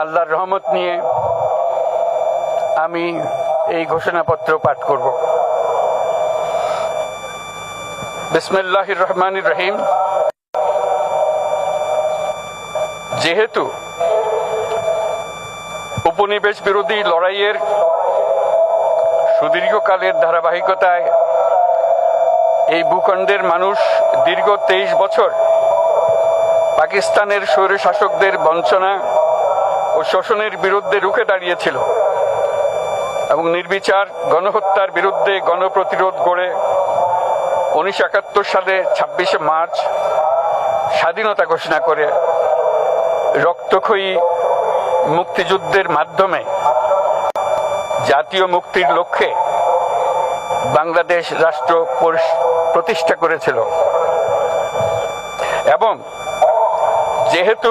আল্লাহর রহমত নিয়ে আমি এই ঘোষণাপত্র পাঠ করব। বিসমিল্লাহ রহমান রহিম। যেহেতু উপনিবেশ বিরোধী লড়াইয়ের সুদীর্ঘকালের ধারাবাহিকতায় এই ভূখণ্ডের মানুষ দীর্ঘ তেইশ বছর পাকিস্তানের স্বৈর শাসকদের বঞ্চনা ও শোষণের বিরুদ্ধে রুখে দাঁড়িয়েছিল এবং নির্বিচার গণহত্যার বিরুদ্ধে গণপ্রতিরোধ গড়ে উনিশশো একাত্তর সালে ছাব্বিশে মার্চ স্বাধীনতা ঘোষণা করে রক্তক্ষয়ী মুক্তিযুদ্ধের মাধ্যমে জাতীয় মুক্তির লক্ষ্যে বাংলাদেশ রাষ্ট্র প্রতিষ্ঠা করেছিল। এবং যেহেতু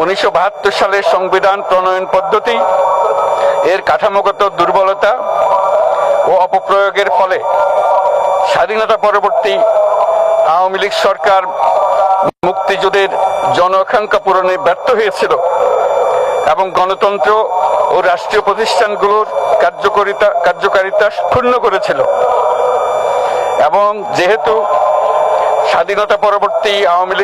উনিশশো বাহাত্তর সালের সংবিধান প্রণয়ন পদ্ধতি, এর কাঠামোগত দুর্বলতা ও অপপ্রয়োগের ফলে স্বাধীনতা পরবর্তী আওয়ামী লীগ সরকার মুক্তিযুদ্ধের জন আকাঙ্ক্ষা পূরণে ব্যর্থ হয়েছিল এবং গণতন্ত্র ও রাষ্ট্রীয় প্রতিষ্ঠানগুলোর কার্যকারিতা কার্যকারিতা ক্ষুণ্ণ করেছিল। এবং যেহেতু স্বাধীনতা পরবর্তী আওয়ামী লীগ